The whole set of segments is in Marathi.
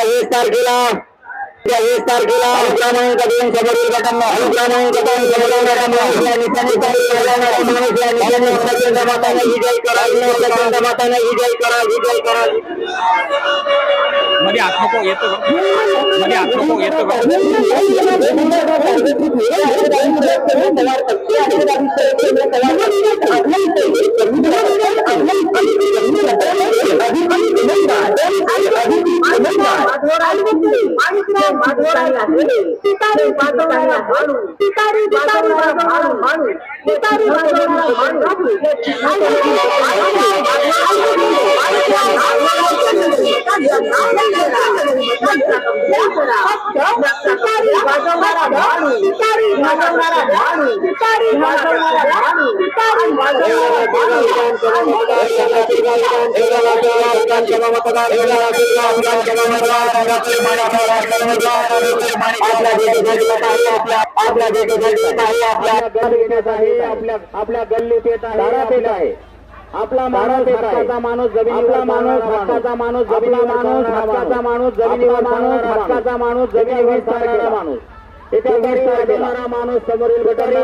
वीस तारखेला त्या वीस तारखेला अनुक्रमांक दोन समोरील गटांना अनुक्रमांक दोन समोरील गटांना या निशाणी या निशाणी प्रचंड मताने विजय करा प्रचंड मताने विजय करा विजय करा मध्ये येतो मध्ये येतो का? মানুষ आपल्या आपल्या गल्लीत येत आहे आपला माणूस हक्काचा माणूस जमिनी आपला माणूस हक्काचा माणूस जमिनी माणूस हक्काचा माणूस जमिनीवर माणूस हक्काचा माणूस जमिनीवर चालणारा माणूस. माणूस. समोरील प्रचंड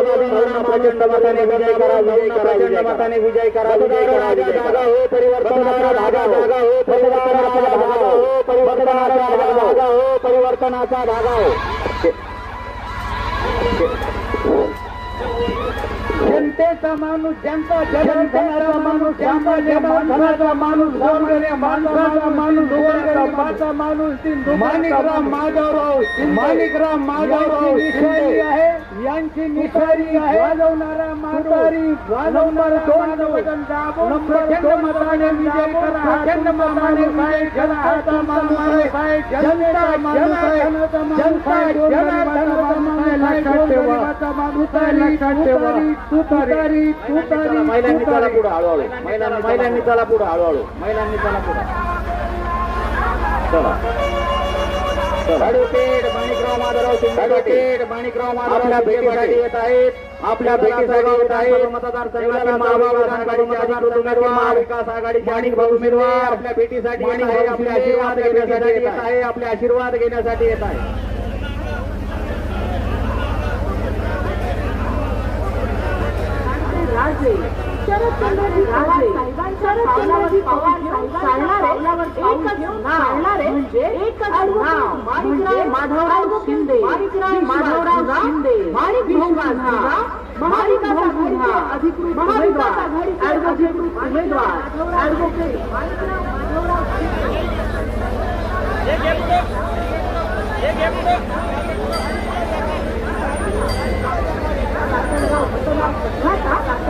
मताने विजय करा विजय करा प्रचंड मताने विजय करा विजय करा जागा हो परिवर्तनाचा धागा जागा हो. परिवर्तनाचा धागा हो. परिवर्तनाचा धागा हो. परिवर्तनाचा धागा हो. जनतेचा माणूस जनता जनतेचा माणूस जनता जनता माणूस गौरवण्या माणसाचा माणूस गोरगरिबाचा माणूस माणिकराम माधवराव माणिकराम माधवराव निशारी आहे यांची निशारी आहे वाजवणारा माधवरी वाजवणारा दोन दाबून मताने विजय करा प्रचंड मताने विजय करा हाता माणूस आहे जनता माणूस आहे जनता जनार्दनाचा माणूस आहे लक्षात ठेवा महिलांनी चला पुढे हळूहळू महिलांनी महिलांनी चला पुढे हळूहळू महिलांनी चला पुढे. चला. ॲडव्होकेट माणिकराव माधवराव शिंदे ॲडव्होकेट माणिकराव माधवराव आपल्या भेटीसाठी येत आहेत. आपल्या भेटीसाठी येत आहेत. महाविकास माणिक भाऊ उमेदवार आपल्या भेटीसाठी आपले आशीर्वाद घेण्यासाठी येत आहे आपले आशीर्वाद घेण्यासाठी येत आहे राजे. शरदचंद्रजी पवार साहेबांच्या शरदचंद्रजी पवार साहेबांच्या म्हणजे एकच नाव माणिकराव माधवराव शिंदे. माधवराव शिंदे. माणिक भाऊ महाविकास आघाडीचे अधिकृत महाविकास आघाडीचे अधिकृत उमेदवार. ऍडव्होकेट माणिकराव माधवराव शिंदे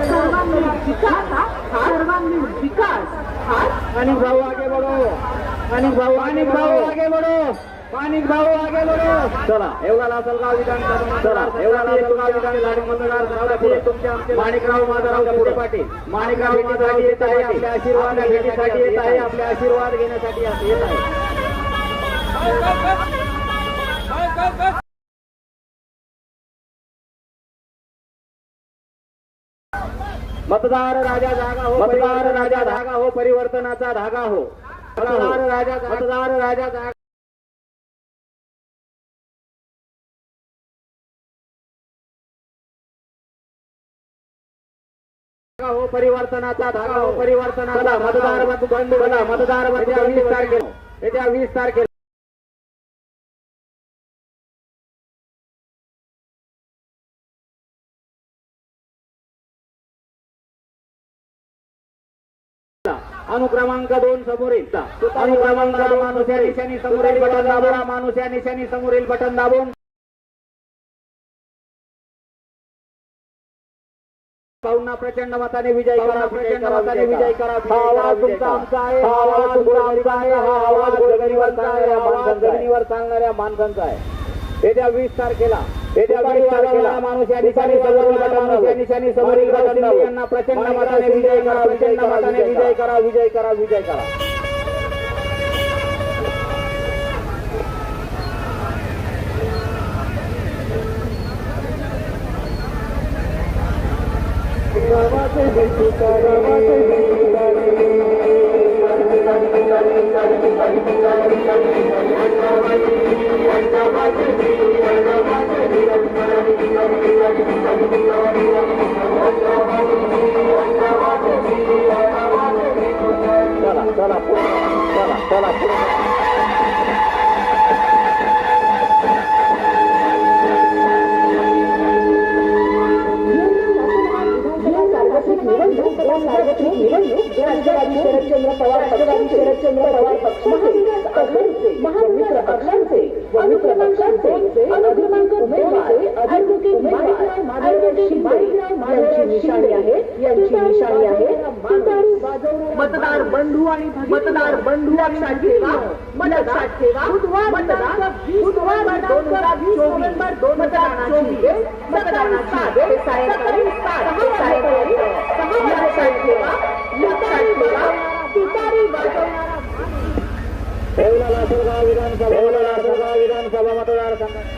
सर्वांगीण विकास सर्वांगीण विकास हाच माणिक भाऊ आगे बढ़ो माणिक भाऊ माणिक भाऊ आगे बढ़ो माणिक भाऊ आगे चला एवढा लासलगाव विधानसभा चला एवढा लासलगाव विधानसभा मतदार तुमच्या माणिकराव माधवराव पुढे. पाटील. माणिकराव माधवराव येत आहे. आपल्या आशीर्वाद घेण्यासाठी येत आहे. आपले आशीर्वाद घेण्यासाठी येत आहे. मतदार राजा धागा हो मतदार राजा धागा हो परिवर्तनाचा धागा हो. मतदार राजा मतदार राजा धागा हो परिवर्तनाचा धागा हो परिवर्तनाचा मतदार मतदार वीस तारखेला. येत्या वीस तारखेला. अनुक्रमांक दोन समोरील. अनुक्रमांक दोन माणूस या निशाणी समोरील बटन दाबून. माणूस या निशाणी समोरील बटन दाबून. पाहुणा प्रचंड मताने विजय करा प्रचंड मताने विजय करा. हा आवाज तुमचा आमचा आहे. हा आवाज तुमचा आमचा आहे. हा आवाज जमिनीवर चालणाऱ्या माणसांचा जमिनीवर चालणाऱ्या माणसांचा आहे. येत्या वीस तारखेला येत्या वीस तारखेला माणूस या या निशाणी समोरील यांना प्रचंड मताने विजय करा प्रचंड मताने विजय करा विजय करा विजय करा. toda la, toda la, toda la, निशाणी आहे यांची निशाणी आहे. मतदार बंधू आणि मतदार बंधू लक्षात ठेवा लक्षात ठेवा मतदार बुधवार दोन हजार नोव्हेंबर दोन हजार चोवीस. मतदानाची सायंकाळी सायंकाळी सहा लक्षात ठेवा. लक्षात ठेवा. तुतारी वाजवणारा विधानसभा विधानसभा मतदारसंघ.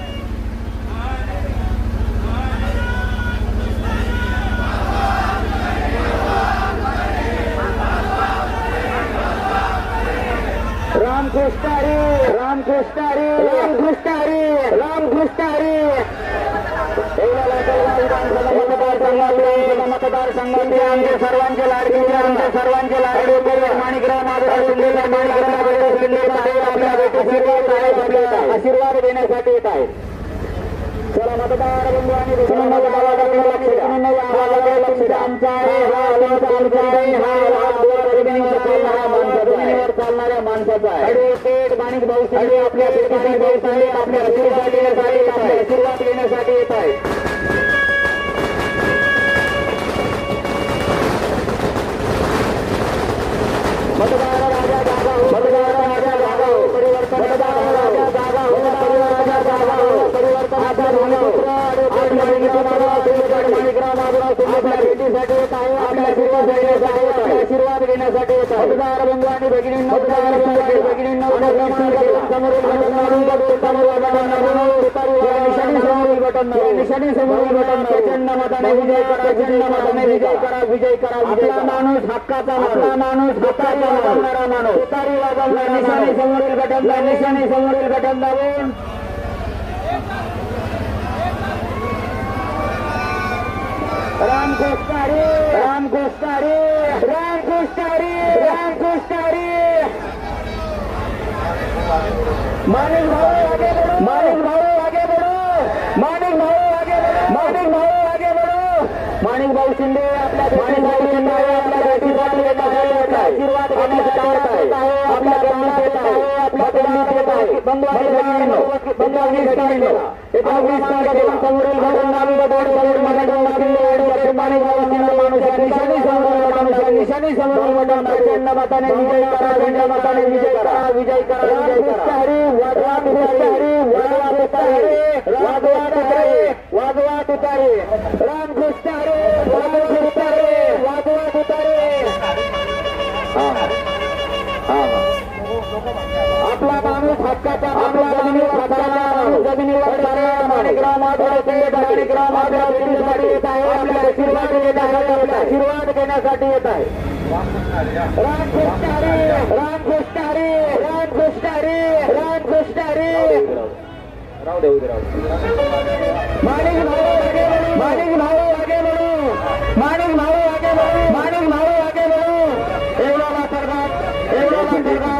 आमचे सर्वांचे लाडके आमचे सर्वांचे लाडके माणिकराव माणिकराव आशीर्वाद देण्यासाठी येत आहेत चला मतदार बंधू आणि लक्ष द्या. आहे हा आमचा आहे हा माणसाचा आहे. ॲडव्होकेट माणिक भाऊ शिंदे आपल्या भेटीसाठी भाऊ साहेब आपल्या आशीर्वाद देण्यासाठी आपल्या आशीर्वाद देण्यासाठी येत आहेत मतदार भेटीसाठी येत आहे आपल्या आशीर्वाद देण्यासाठी येत आहे आशीर्वाद घेण्यासाठी येत आहे मतदार बंधू आणि भगिनींनो मतदार बंधू मारून निशाणी समोरील बटन प्रचंड मताने विजय करा प्रचंड मताने विजय करा विजय करा आपला माणूस हक्काचा आपला माणूस हक्काचा वाजवणारा माणूस तुतारी वाजवणारा निशाणी समोरील बटन निशाणी समोरील बटन दाबून रामकृष्ण हरी रामकृष्ण हरी रामकृष्ण हरी रामकृष्ण हरी मानिक भाऊ आगे बढ़ो। मानिक भाऊ आगे बढ़ो। मानिक भाऊ आगे बढ़ो। मानिक भाऊ आगे बढ़ो। माणिक भाऊ शिंदे आपल्या माणिक भाऊ शिंदे आपल्या भेटीसाठी येत आहे. आशीर्वाद येत आहे. आपल्या गल्लीत येत आहे. आपल्या गल्लीत येत आहे. भगिनींनो एका वीस तारखेला समोरील भवन नामी बदोड समोर माणिक भाऊ शिंदे आणि भाऊ शिंदे माणूस निशाणी समोर माणूस निशाणी समोर मटण प्रचंड मताने विजय करा प्रचंड मताने विजय करा. विजय करा विजय करा. हरी तुतारी तुतारी रामकृष्ण हरी वाजवा तुतारी वाजवा तुतारी आपला माणूस हक्काचा आपला जमिनीवर हक्काचा माणूस जमिनीवर चालणारा माणिकराव शिंदे माणिकराव शिंदेसाठी येत आहे आपल्या आशीर्वाद येत आहे आशीर्वाद घेण्यासाठी येत आहे रामकृष्ण हरी रामकृष्ण हरी रामकृष्ण हरी राहू दे माणिक भाऊ आगे माणिक भाऊ आगे बढ़ो माणिक भाऊ आगे बढ़ो माणिक भाऊ आगे बढ़ो एवढा सरकार एवढा एक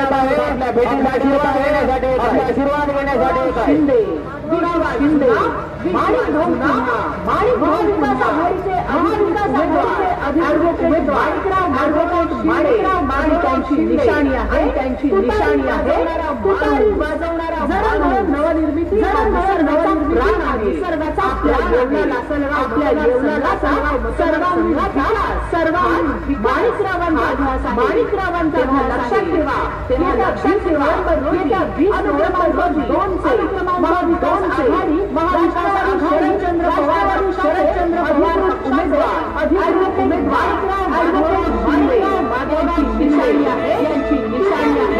आशीर्वाद घेण्यासाठी शिंदे शिंदे त्यांची निशाणी आहे नवनिर्मिती प्राण आहे. सर्वाचा आपल्या सर्वांनी सर्वांनी माणिकरावांचा माणिकरावांचा लक्षात ठेवा तेव्हा लक्षात ठेवा येत्या वीस नोव्हेंबर दोन महाविकास आघाडी महाविकास आघाडी शरदचंद्र पवार शरदचंद्र पवार उमेदवार अधिकृत उमेदवार ॲडव्होकेट माणिकराव माधवराव निशाणी आहे. यांची निशाणी आहे.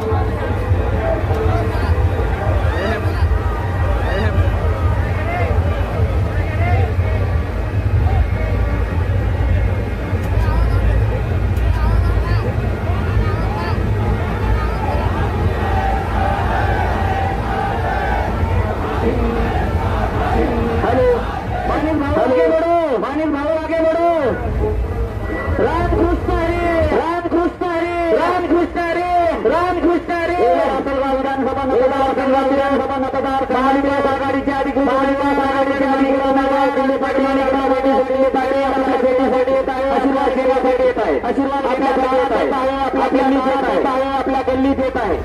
महाविकास आघाडीच्या अधिकृत महाविकास आघाडीच्या अधिकृत उमेदवार दिलीप पाटील माणिकराव पाटील दिलीप पाटील आपल्या सेवेसाठी येत आहे आशीर्वाद सेवेसाठी येत आहे आशीर्वाद आपल्या गावात येत आहे आपल्या गल्लीत येत आहे आपल्या गल्लीत येत आहे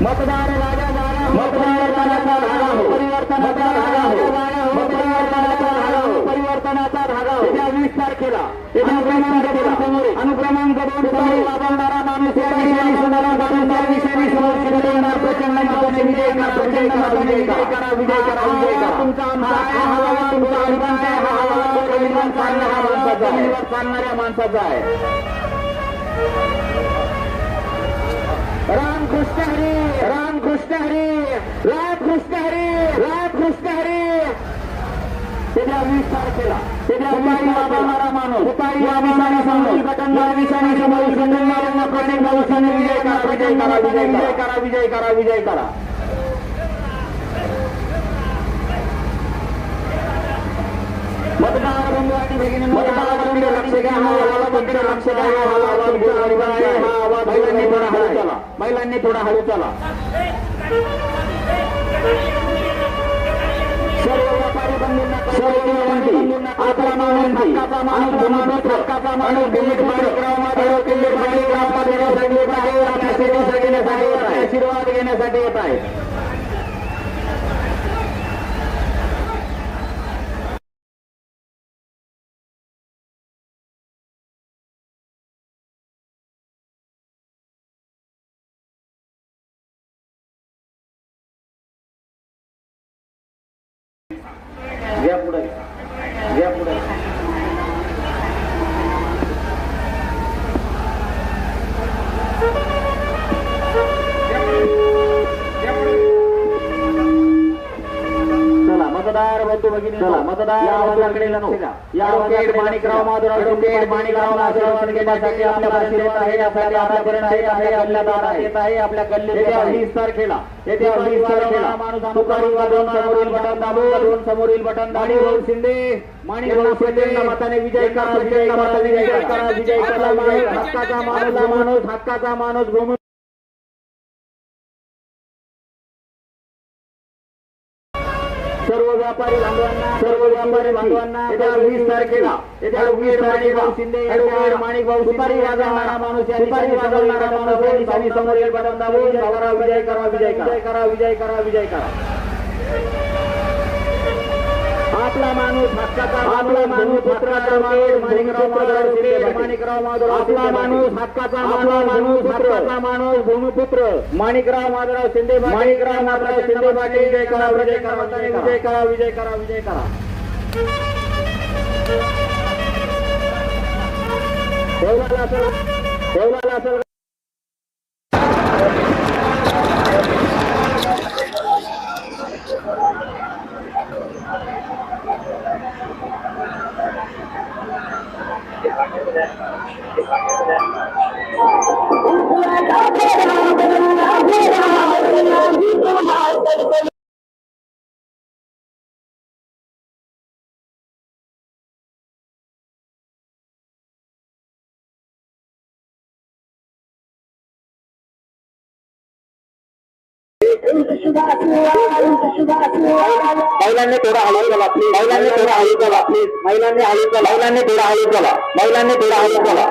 मतदार राजा जागा मतदार धागा हो मतदार धागा मतदार धागा परिवर्तनाचा धागा येत्या वीस तारखेला अनुक्रमांक दोन समोर वापरणारा माणूस या विषयाने विषयाने समोर प्रचंड मताने विजय करा विजय करा. विजय करा विजय करा. तुमचा हा हवा तुमचा अभिमान हा हवा चालणाऱ्या माणसाचा आहे. चालणाऱ्या माणसाचा आहे. राम कृष्ण हरी. राम कृष्ण हरी. राम कृष्ण हरी. राम कृष्ण हरी. त्याच्या वीस तारखेला त्याच्या उपाई वापरणारा माणूस उपाई वापरणारा माणूस. गटंगा विषाणी समोर संगमनेरांना प्रत्येक भविष्याने विजय करा विजय करा विजय करा विजय करा विजय करा मतदार बंधू आणि भगिनी मतदार बंधू लक्ष घ्या हा आवाज लक्ष द्या हा आवाज हा आवाज महिलांनी थोडा हळू चला महिलांनी थोडा हळू चला. आशीर्वाद घेण्यासाठी येत आहे. या पुढे मतदार बंधू भगिनी मतदार या माणिकराव माधवराव शिंदे माणिकराव आशीर्वाद घेण्यासाठी आपल्या आशीर्वाद घेण्यासाठी आपल्यापर्यंत येत आहे आपल्या येत आहे आपल्या गल्लीत वीस तारखेला येत्या वीस तारखेला माणूस वाजवून समोरील बटन दाबून समोरील बटन माणिकराव शिंदे माणिकराव शिंदे मताने विजय करा विजय करा विजय करा विजय करा हक्काचा माणूस माणूस हक्काचा माणूस भूमी वीस तारखेला येत्या वीस तारखेला शिंदे ऍडव्होकेट माणिक भाऊ सुपारी वाजवणारा माणूस या सुपारी वाजवणारा माणूस या ठिकाणी समोर बटन दाबून करा विजय करा विजय करा करा विजय करा विजय करा आपला माणूस हक्काचा आपला माणूस पुत्राचा माणूस माणिकराव माधवराव शिंदे माणिकराव माधवराव आपला माणूस हक्काचा आपला माणूस हक्काचा माणूस भूमिपुत्र. माणिकराव माधवराव शिंदे माणिकराव माधवराव शिंदे पाटील. विजय करा विजय करा विजय करा विजय करा विजय करा ठेवला असेल महिलांनी थोडा हळू चला प्लीज महिलांनी थोडा हळू चला प्लीज महिलांनी हळू चला महिलांनी थोडा हळू चला महिलांनी थोडा हळू चला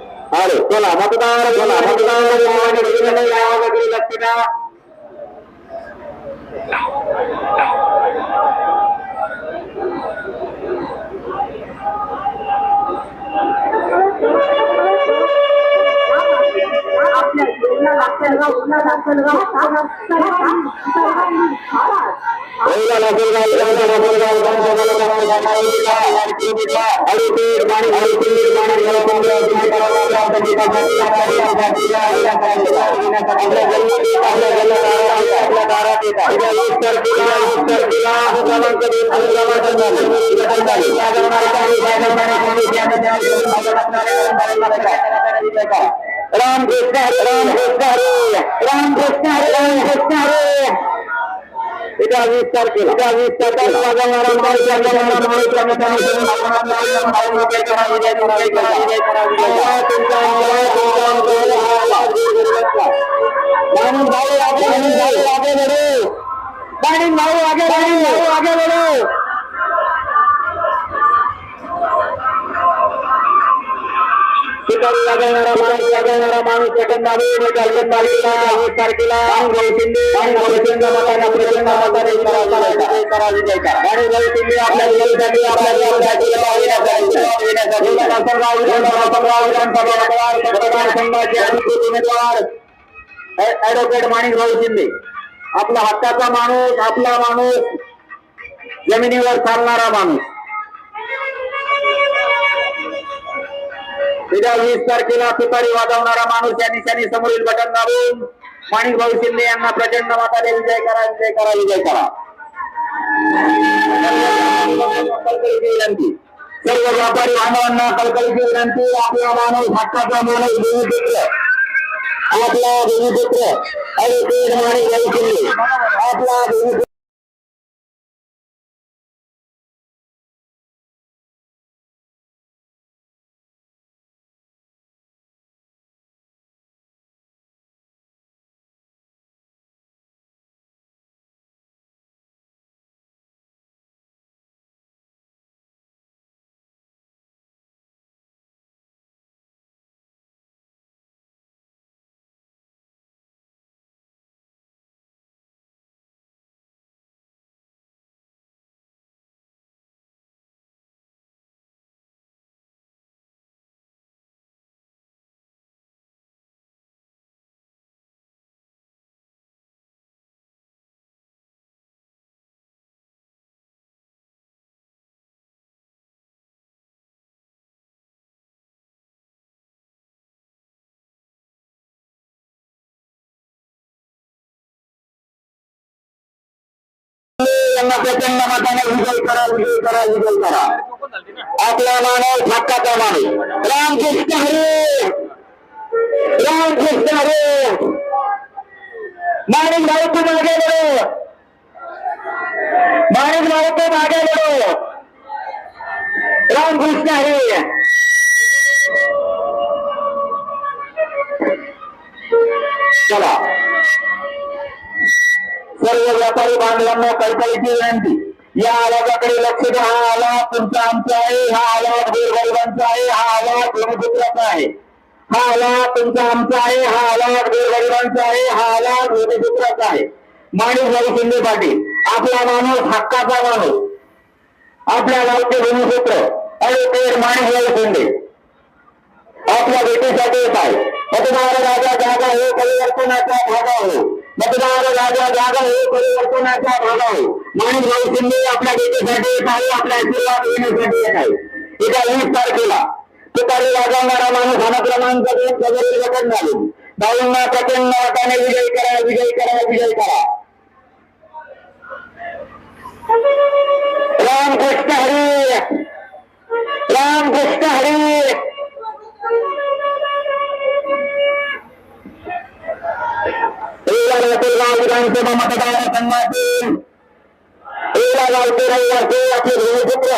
అరే తొల మతదారు తొల మతదారు యావగరి లక్షణ आपल्या दाखल सर्वांनी राम कृष्ण हरे राम कृष्ण हरे राम कृष्ण हरे राम कृष्ण हरे। এটা আমি ইফতার করি এটা আমি ইফতার করি মানুষ ভালো আগে আগে বেরো মানুষ ভালো আগে আগে বেরো माणूस माणूस तारखेला आणि मताने प्रचंड मताने आपल्या अधिकृत उमेदवार ऍडव्होकेट माणिक भाऊ शिंदे आपला हक्काचा माणूस आपला माणूस जमिनीवर चालणारा माणूस. उद्या वीस तारखेला तुतारी वाजवणारा माणूस या निशाणी समोरील बटन दाबून माणिक भाऊ शिंदे यांना प्रचंड मताने विजय करा विजय करा विजय करा. विनंती. सर्व व्यापारी बांधवांना कलकलीची विनंती. आपला माणूस हक्काचा माणूस भूमिपुत्र आपला भूमिपुत्र ऍडव्होकेट माणिक भाऊ शिंदे. आपला देवी त्यांना प्रचंड मताने विजय करा विजय करा विजय करा. आपला माणूस हक्काचा माणूस रामकृष्ण हरे! रामकृष्ण हरे! माणिक भाऊ तू मागे बढ़ो माणिक भाऊ तू मागे बढ़ो रामकृष्ण हरे! चला. सर्व व्यापारी बांधवांना कळकळीची विनंती. या आवाजाकडे लक्ष द्या. हा आवाज तुमचा आमचा आहे. हा आवाज गोरगरिबांचा आहे. हा आवाज भूमिपुत्राचा आहे. हा आवाज तुमचा आमचा आहे. हा आवाज गोरगरिबांचा आहे. हा आवाज भूमिपुत्राचा आहे. माणिक भाऊ शिंदे पाटील आपला माणूस हक्काचा माणूस. आपल्या गावचे भूमिपुत्र ऍडव्होकेट माणिक भाऊ शिंदे. आपल्या भेटीसाठी येत आहे. मतदार राजा जागा हो परिवर्तनाचा भागा हो. मतदार राजा जागा हे परिवर्तनाचा भाग आहे. म्हणून भाऊ शिंदे आपल्या भेटीसाठी येत आहे आपल्या आशीर्वाद घेण्यासाठी येत आहे. एका वीस तारखेला तुतारी वाजवणारा माणूस हा क्रमांक दोन सदरील गठन झाले. भाऊंना प्रचंड मताने विजय करा विजय करा विजय करा. रामकृष्ण हरी! रामकृष्ण हरी! गाव विधानसभा मतदारसंघातील एला गावचे रहिवासी आपले भूमिपुत्र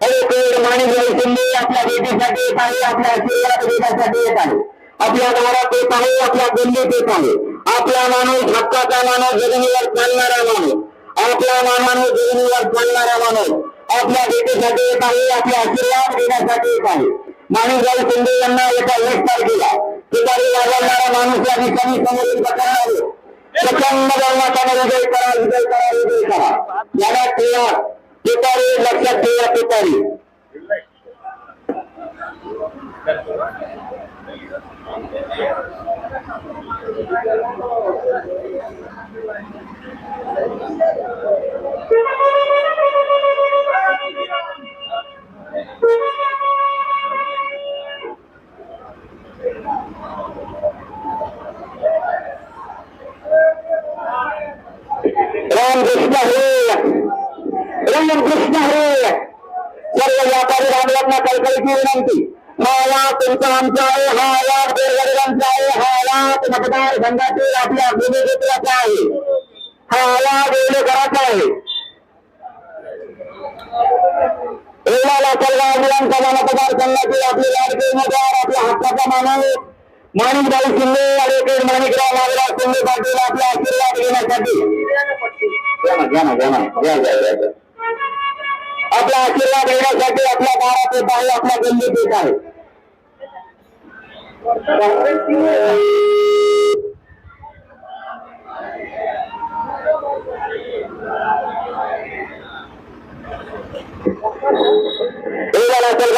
ऍडव्होकेट माणिकभाई शिंदे आपल्या भेटीसाठी येत आहे आपल्या आशीर्वाद येत आहे आपल्या गावात येत आहे आपल्या दिल्लीत येत आहे आपला माणूस हक्काचा माणूस जमिनीवर चालणारा माणूस आपला माणूस जमिनीवर चालणारा माणूस आपल्या भेटीसाठी येत आहे आपले आशीर्वाद घेण्यासाठी येत आहे माणिकभाई शिंदे यांना एका वीस तारखेला माणूस या ठिकाणी समोरील बटनावर प्रचंड बहुमताने विजय करा विजय करा विजय करा याला ठेवा तुतारी लक्षात ठेवा पितारी Thank you. विनंती हा। लाभ तुमचा आहे हा लाभ गोरगरिबांचा आहे हा मतदार संघातील आपल्या भूमिकेत्राचा आहे हा लाभ करायचा आहे एवढा शिंदे ॲडव्होकेट माणिकराव शिंदे पाटील. आपला आशीर्वाद घेण्यासाठी आपल्या गावात येत आहे आपल्या गल्लीत येत आहे.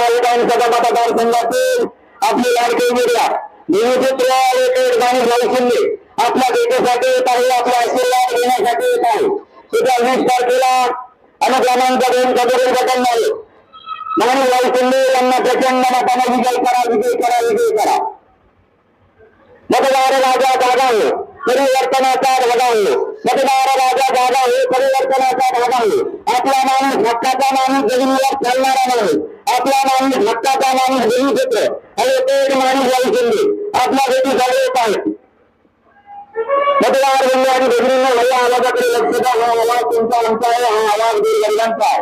विधानसभा मतदारसंघातील आपले लाडके उमेदवार निवडणूक ॲडव्होकेट शिंदे आपल्या भेटीसाठी येत आहे आपला आशीर्वाद घेण्यासाठी येत आहे. सुद्धा वीस तारखेला अनुक्रमांक दोन खबरील बटन झाले शिंदे यांना प्रचंड मताने विजय करा विजय करा विजय करा मतदार राजा जागा हो परिवर्तनाचा धागा हो मतदार राजा जागा हो परिवर्तनाचा धागा हो आपला माणूस हक्काचा माणूस जमिनीवर चालणारा नाही आपला माणूस हक्काचा माणूस भूमिपुत्र आणि तेज माणूस जाऊ शिंदे आपल्या भेटीसाठी येत आहेत मतदार बंधू आणि भगिनींना भैया आवाजाकडे लक्ष द्या. हा आवाज तुमचा आमचा आहे हा आवाज गोरगरिबांचा आहे.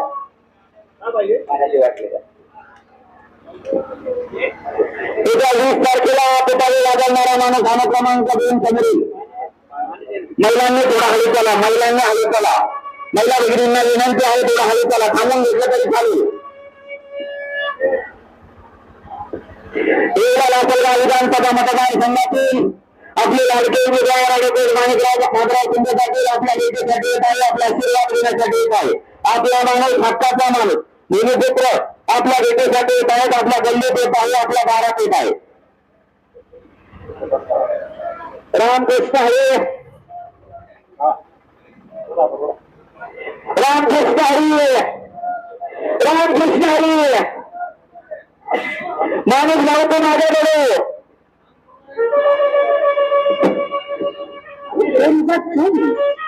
येत्या वीस तारखेला पितावी लागणारा माणूस हा क्रमांक दोन समोरील. महिलांनी थोडा हळू चला महिलांनी हळू चला. महिला भगिनींना विनंती आहे थोडा हळू चला. थांबून घेतलं तरी चालू एवढा लासलगाव विधानसभा मतदारसंघातील आपले लाडके उमेदवार ॲडव्होकेट माणिकराव शिंदे पाटील आपल्या भेटीसाठी येत आहे आपला आशीर्वाद घेण्यासाठी येत आहे आपला माणूस हक्काचा माणूस भूमिपुत्र आपल्या भेटीसाठी येत आहेत आपल्या गल्लीत येत आहे आपल्या दारात येत आहे रामकृष्ण हरे। रामकृष्ण हरी। रामकृष्ण हरी। माणूस भाऊ तो मागे बघो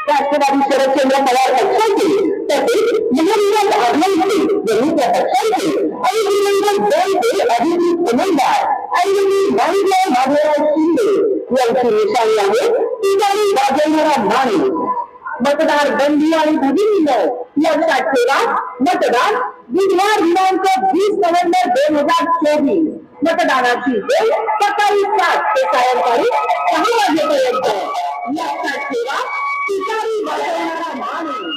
राष्ट्रवादी शरदचंद्र पवार पक्षाचे तसेच महाविकास आघाडीचे जमीनच्या पक्षाचे आणि श्रीमंत दलचे अभिजित उमेदवार आणि माणिकराव नागराव शिंदे यांची निशाणी आहे ठिकाणी राजेंद्र माने मतदार बंदी आणि भगिनीनो लक्षात ठेवा मतदान बुधवार दिनांक वीस नोव्हेंबर दोन हजार चोवीस मतदानाची. वेळ सकाळी सात ते सायंकाळी सहा वाजेपर्यंत लक्षात ठेवा ठिकाणी बसवणारा माणूस.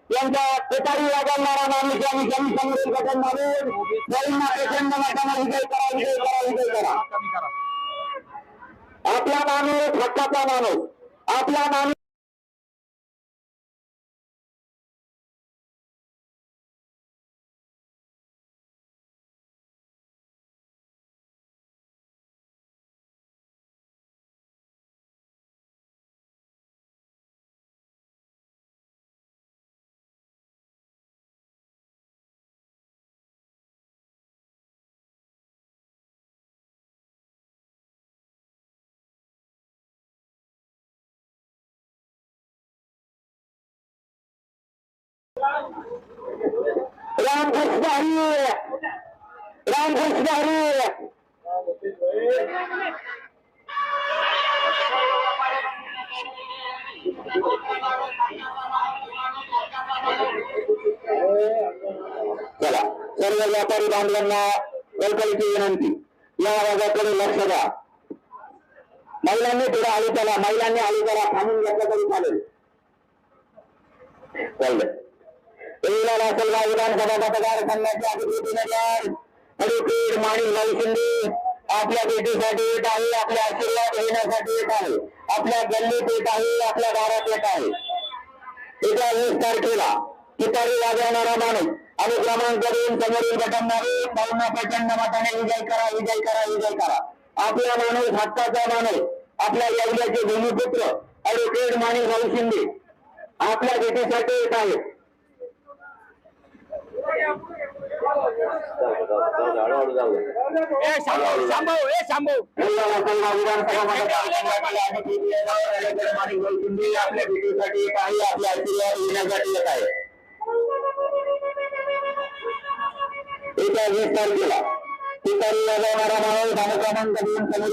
यांच्या पितारी वाजवणारा माणूस या समोरील गठन मारून नवीन प्रचंड मतांना विजय करा विजय करा विजय करा. आपला माणूस हक्काचा माणूस. आपला माणूस रामकृष्ण हरी रामकृष्ण हरी चला सर्व व्यापारी बांधवांना कल्पनेची विनंती या आवाजाकडे लक्ष द्या महिलांनी पुढे आली चला महिलांनी आली चला थांबून घेतलं तरी चालेल चाललं पहिला लासलगाव विधानसभा मतदारसंघाच्या अधिकृतीनुसार ॲडव्होकेट माणिक भाई शिंदे आपल्या भेटीसाठी येत आहे आपल्या आशीर्वाद घेण्यासाठी येत आहे आपल्या गल्लीत येत आहे. आपल्या दारात येत आहे येत्या वीस तारखेला तुतारी वाजवणारा माणूस आणि क्रमांक दोन समोरील गटांमध्ये भावना प्रचंड मताने विजय करा विजय करा विजय करा आपला माणूस हक्काचा माणूस आपल्या यवल्याचे भूमिपुत्र ॲडव्होकेट माणिक भाऊ शिंदे आपल्या भेटीसाठी येत आहेत ए शांभव शांभव ए शांभव विधानसभा मतदारसंघातील अधिकृत ॲडव्होकेट माणिक भाऊ शिंदे आपल्या भेटीसाठी येत आपल्या आशीर्वाद घेण्यासाठी येत आहे येत्या वीस तारखेला तुतारी वाजवणारा माणूस दोन